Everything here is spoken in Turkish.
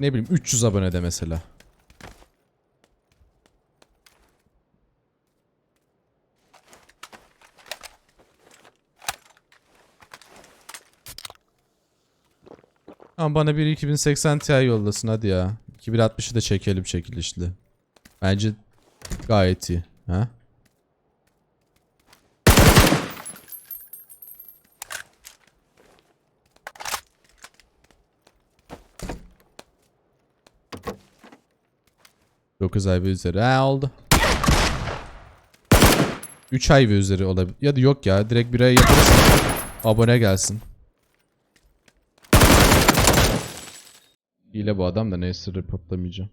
ne bileyim 300 abonede mesela. Ama bana bir 2080 Ti yollasın hadi ya. 2060'ı da çekelim çekilişli. Bence gayet iyi. Ha? Dokuz ay ve üzeri. Ha oldu. 3 ay ve üzeri olabilir. Ya da yok ya. Direkt bir ay yaparız. Abone gelsin. Hile bu adam da neyse reportlamayacağım.